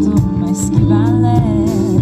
dostum eski benle